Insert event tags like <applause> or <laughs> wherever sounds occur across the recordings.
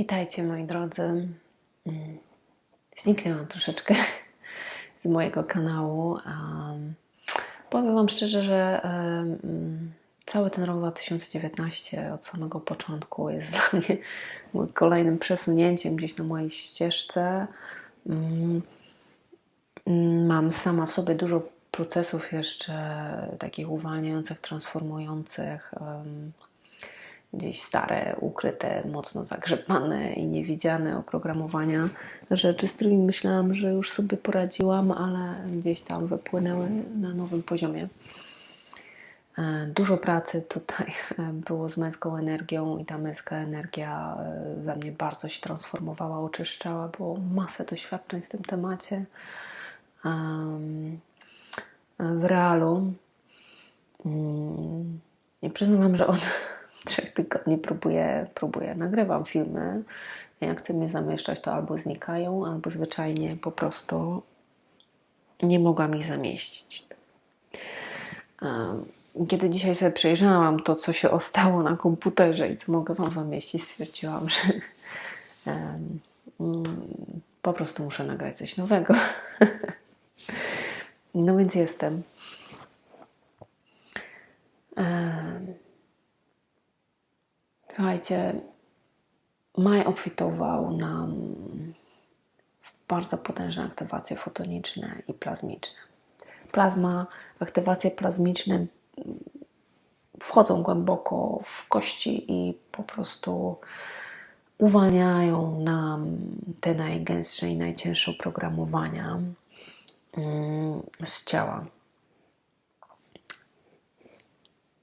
Witajcie moi drodzy. Mm, Zniknęłam troszeczkę <laughs> z mojego kanału. Powiem Wam szczerze, że cały ten rok 2019 od samego początku jest dla <laughs> mnie kolejnym przesunięciem gdzieś na mojej ścieżce. Um, mam sama w sobie dużo procesów jeszcze takich uwalniających, transformujących. Gdzieś stare, ukryte, mocno zagrzebane i niewidziane oprogramowania, rzeczy, z którymi myślałam, że już sobie poradziłam, ale gdzieś tam wypłynęły na nowym poziomie. E, dużo pracy tutaj e, <laughs> było z męską energią i ta męska energia e, za mnie bardzo się transformowała, oczyszczała. Było masę doświadczeń w tym temacie. W realu. Mm, I przyznam, że on trzech tygodni próbuję, próbuję, nagrywam filmy. Jak chcę mnie zamieszczać, to albo znikają, albo zwyczajnie po prostu nie mogłam ich zamieścić. Kiedy dzisiaj sobie przejrzałam to, co się ostało na komputerze i co mogę Wam zamieścić, stwierdziłam, że um, po prostu muszę nagrać coś nowego. <laughs> no więc jestem. Słuchajcie, maj obfitował nam w bardzo potężne aktywacje fotoniczne i plazmiczne. Plazma, aktywacje plazmiczne wchodzą głęboko w kości i po prostu uwalniają nam te najgęstsze i najcięższe oprogramowania mm, z ciała.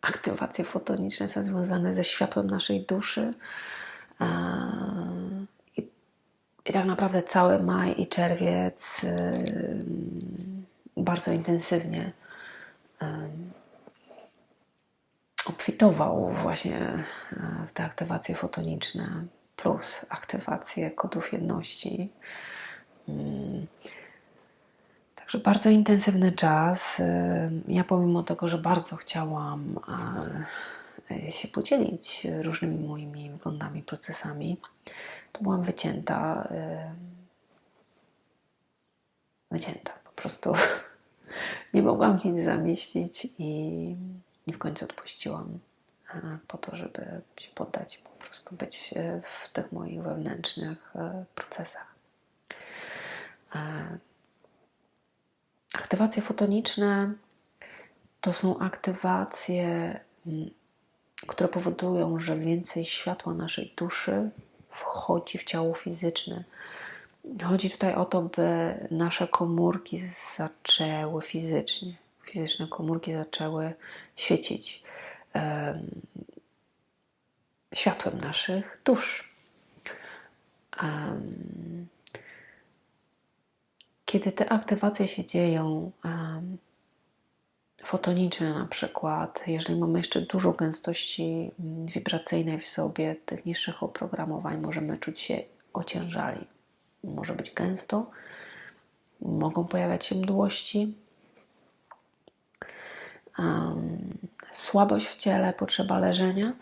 Aktywacje fotoniczne są związane ze światłem naszej duszy. I, i tak naprawdę cały maj i czerwiec bardzo intensywnie obfitował właśnie e, w te aktywacje fotoniczne plus aktywację kodów jedności. Bardzo intensywny czas. Ja pomimo tego, że bardzo chciałam się podzielić różnymi moimi wyglądami, procesami, to byłam wycięta. Wycięta. Po prostu <laughs> nie mogłam nic zamieścić i, i w końcu odpuściłam po to, żeby się poddać, po prostu być w tych moich wewnętrznych procesach. Aktywacje fotoniczne to są aktywacje, mm, które powodują, że więcej światła naszej duszy wchodzi w ciało fizyczne. Chodzi tutaj o to, by nasze komórki zaczęły fizycznie, fizyczne komórki zaczęły świecić um, światłem naszych dusz. Um, kiedy te aktywacje się dzieją, um, fotoniczne na przykład, jeżeli mamy jeszcze dużo gęstości mm, wibracyjnej w sobie, tych niższych oprogramowań, możemy czuć się ociężali. Może być gęsto, mogą pojawiać się mdłości, um, słabość w ciele, potrzeba leżenia.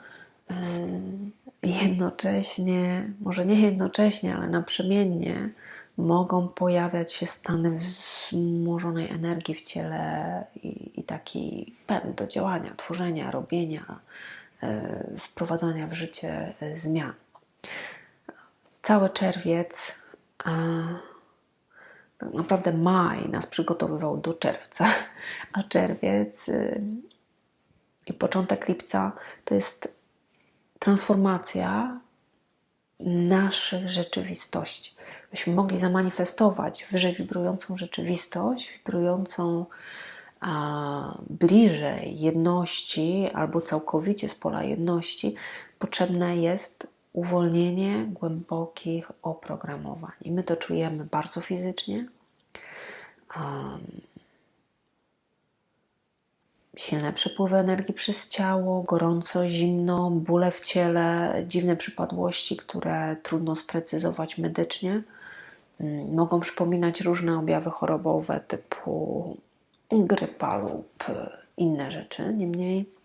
Um, jednocześnie, może nie jednocześnie, ale naprzemiennie mogą pojawiać się stany wzmożonej energii w ciele i, i taki pęd do działania, tworzenia, robienia, e, wprowadzania w życie e, zmian. Cały czerwiec, tak naprawdę maj nas przygotowywał do czerwca, a czerwiec e, i początek lipca to jest transformacja naszych rzeczywistości byśmy mogli zamanifestować wyżej wibrującą rzeczywistość, wibrującą a, bliżej jedności albo całkowicie z pola jedności, potrzebne jest uwolnienie głębokich oprogramowań. I my to czujemy bardzo fizycznie. Um, silne przepływy energii przez ciało, gorąco, zimno, bóle w ciele, dziwne przypadłości, które trudno sprecyzować medycznie. Mogą przypominać różne objawy chorobowe typu grypa lub inne rzeczy. Niemniej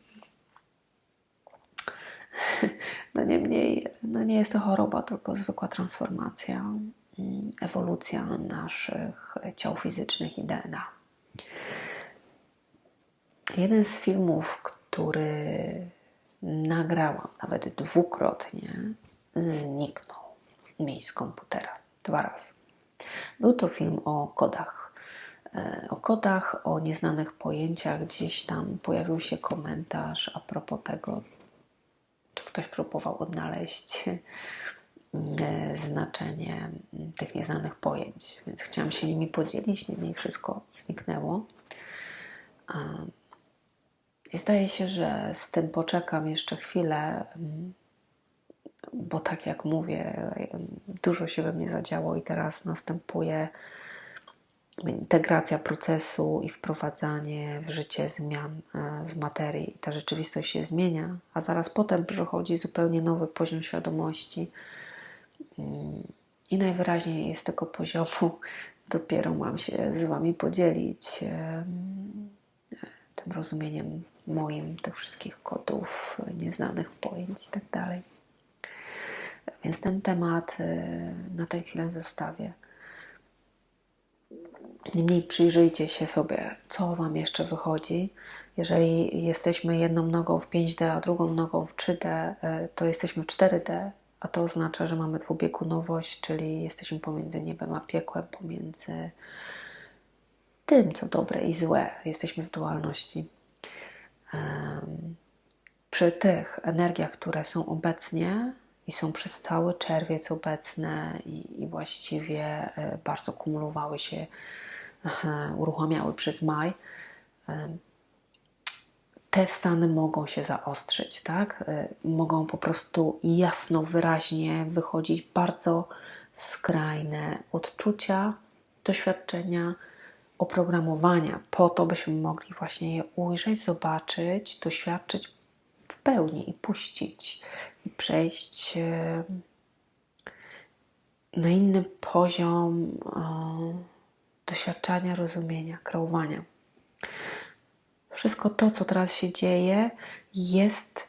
<laughs> No niemniej, no nie jest to choroba, tylko zwykła transformacja, mm, ewolucja naszych ciał fizycznych i DNA. Jeden z filmów, który nagrałam nawet dwukrotnie, zniknął mi z komputera dwa razy. Był to film o kodach. E, o kodach, o nieznanych pojęciach. Gdzieś tam pojawił się komentarz a propos tego, czy ktoś próbował odnaleźć e, znaczenie tych nieznanych pojęć. Więc chciałam się nimi podzielić, niemniej wszystko zniknęło. I zdaje się, że z tym poczekam jeszcze chwilę, bo tak jak mówię, dużo się we mnie zadziało i teraz następuje integracja procesu i wprowadzanie w życie zmian e, w materii. Ta rzeczywistość się zmienia, a zaraz potem przychodzi zupełnie nowy poziom świadomości. I najwyraźniej z tego poziomu <laughs> dopiero mam się z Wami podzielić tym rozumieniem moim tych wszystkich kodów, nieznanych pojęć itd. Więc ten temat y, na tę chwilę zostawię. Niemniej przyjrzyjcie się sobie, co Wam jeszcze wychodzi. Jeżeli jesteśmy jedną nogą w 5D, a drugą nogą w 3D, y, to jesteśmy w 4D, a to oznacza, że mamy dwubiegunowość, czyli jesteśmy pomiędzy niebem a piekłem, pomiędzy tym, co dobre i złe. Jesteśmy w dualności. Przy tych energiach, które są obecnie i są przez cały czerwiec obecne i, i właściwie e, bardzo kumulowały się, uruchamiały przez maj, te stany mogą się zaostrzyć, tak? E, mogą po prostu jasno, wyraźnie wychodzić bardzo skrajne odczucia, doświadczenia, oprogramowania, po to, byśmy mogli właśnie je ujrzeć, zobaczyć, doświadczyć w pełni i puścić przejść e, na inny poziom doświadczania, rozumienia, kreowania. Wszystko to, co teraz się dzieje, jest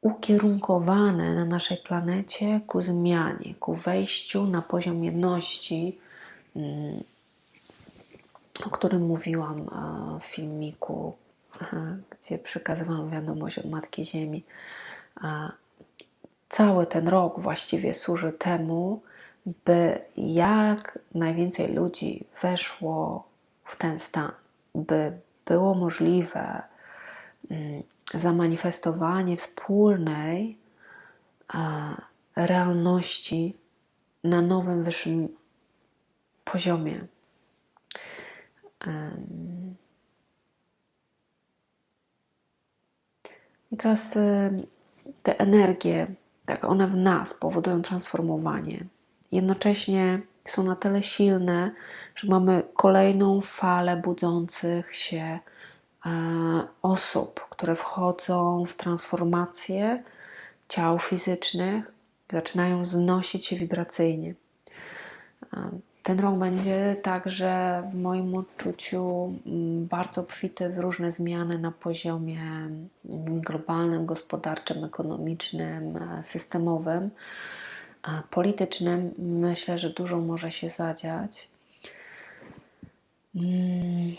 ukierunkowane na naszej planecie ku zmianie, ku wejściu na poziom jedności mm, o którym mówiłam w filmiku, gdzie przekazywałam wiadomość od Matki Ziemi. Cały ten rok właściwie służy temu, by jak najwięcej ludzi weszło w ten stan, by było możliwe mm, zamanifestowanie wspólnej realności na nowym, wyższym poziomie. I teraz te energie, tak, one w nas powodują transformowanie. Jednocześnie są na tyle silne, że mamy kolejną falę budzących się e, osób, które wchodzą w transformację ciał fizycznych, zaczynają znosić się wibracyjnie. Ten rok będzie także w moim odczuciu mm, bardzo obfity w różne zmiany na poziomie mm, globalnym, gospodarczym, ekonomicznym, e, systemowym, politycznym. Myślę, że dużo może się zadziać. Mm.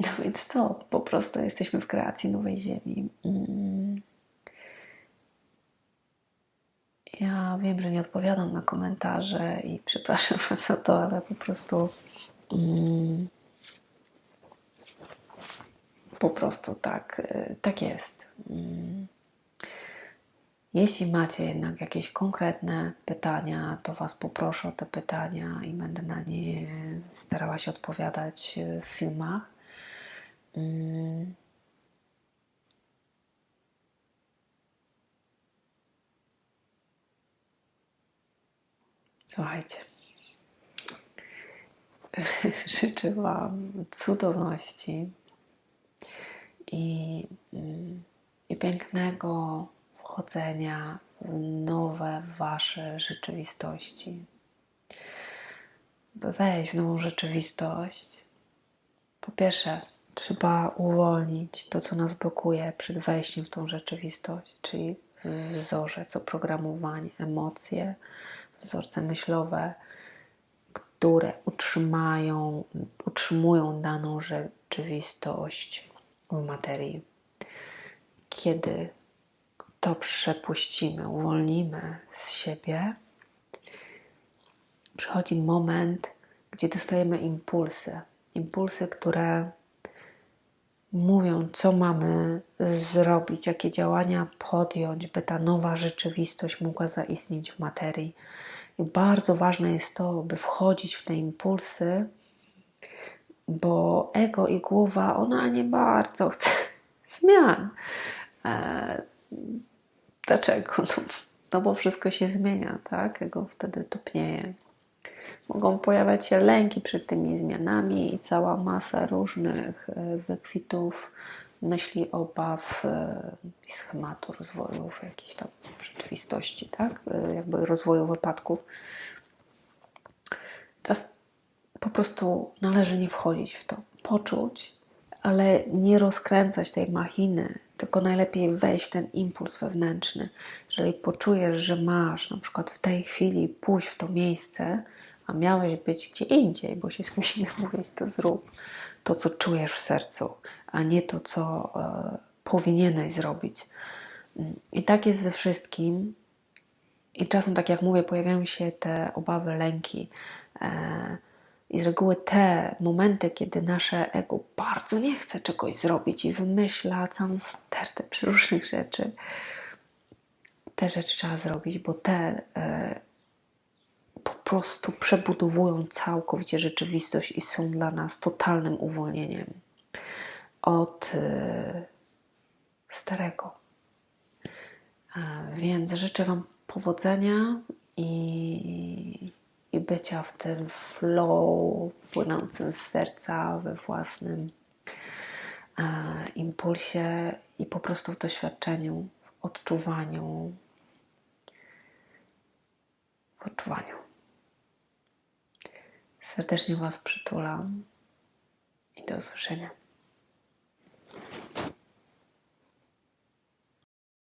No więc co? Po prostu jesteśmy w kreacji nowej Ziemi. Ja wiem, że nie odpowiadam na komentarze i przepraszam <laughs> za to, ale po prostu mm, po prostu tak, y, tak jest. Mm. Jeśli macie jednak jakieś konkretne pytania, to Was poproszę o te pytania i będę na nie starała się odpowiadać w filmach. Mm. Słuchajcie, <laughs> życzę Wam cudowności i, mm, i pięknego wchodzenia w nowe Wasze rzeczywistości. By wejść w nową rzeczywistość, po pierwsze, trzeba uwolnić to, co nas blokuje przed wejściem w tą rzeczywistość, czyli wzorzec, oprogramowanie, emocje, wzorce myślowe, które utrzymają, utrzymują daną rzeczywistość w materii. Kiedy to przepuścimy, uwolnimy z siebie, przychodzi moment, gdzie dostajemy impulsy. Impulsy, które mówią, co mamy zrobić, jakie działania podjąć, by ta nowa rzeczywistość mogła zaistnieć w materii. I bardzo ważne jest to, by wchodzić w te impulsy, bo ego i głowa, ona nie bardzo chce <laughs> zmian. E, dlaczego? No, no bo wszystko się zmienia, tak? Ego wtedy topnieje. Mogą pojawiać się lęki przed tymi zmianami i cała masa różnych e, wykwitów, myśli, obaw e, i schematu rozwoju w jakiejś tam rzeczywistości, tak? E, jakby rozwoju wypadków. Teraz po prostu należy nie wchodzić w to, poczuć, ale nie rozkręcać tej machiny, tylko najlepiej wejść w ten impuls wewnętrzny. Jeżeli poczujesz, że masz na przykład w tej chwili pójść w to miejsce, a miałeś być gdzie indziej, bo się z kimś innym <laughs> mówić, to zrób to, co czujesz w sercu, a nie to, co e, powinieneś zrobić. I tak jest ze wszystkim. I czasem, tak jak mówię, pojawiają się te obawy, lęki. E, I z reguły te momenty, kiedy nasze ego bardzo nie chce czegoś zrobić i wymyśla całą stertę przeróżnych rzeczy, te rzeczy trzeba zrobić, bo te e, po prostu przebudowują całkowicie rzeczywistość i są dla nas totalnym uwolnieniem od y, starego. Więc życzę Wam powodzenia i, i bycia w tym flow płynącym z serca, we własnym impulsie i po prostu w doświadczeniu, w odczuwaniu. W odczuwaniu. Serdecznie Was przytulam i do usłyszenia.